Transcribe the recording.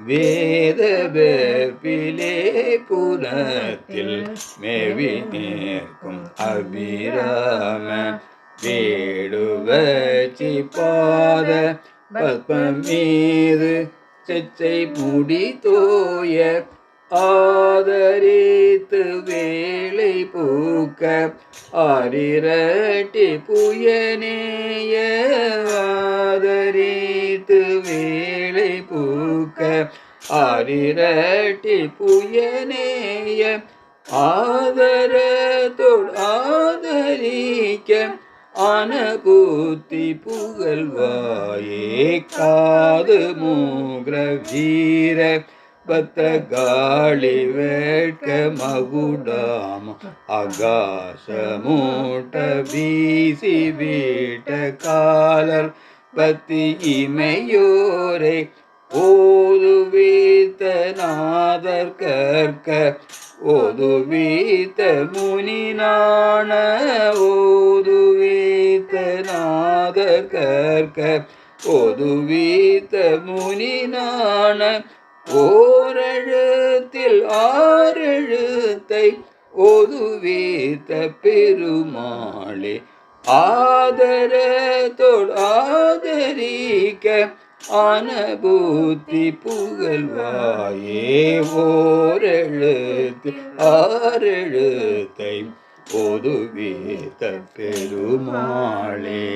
வேத வேற்பிலே புறத்தில் மேவி நிற்கும் அபிராம வேடுவச்சி பாத பத்மம் மீது செச்சை முடி தோய ஆதரித்து வேலை பூக்க ஆரிரட்டி புயனேய ஆதரித்து வே பூக்க ஆரிரட்டி புயனேய ஆதரத்தோடு ஆதரிக்க அனபூத்தி புகழ்வாயே காது மூகிர வீர பத்திரகாளி வேட்க மகுடாம ஆகாச மூட்ட வீசி வீட்ட காலர் பத்தி இமையோரை ஓதுவீத்த நாதர் கற்க ஓதுவீத்த முனி ஓதுவீத்த நாதர் கற்க ஓதுவீத்த முனி நாண ஓரெழுத்தில் ஆறெழுத்தை ஓதுவீத்த பெருமாளே ஆதரத்தோடு ஆதரிக்க அனுபூத்தி புகழ்வாயே ஓரெழுத்து ஆறெழுத்தை பொதுவீத்த பெருமாளே.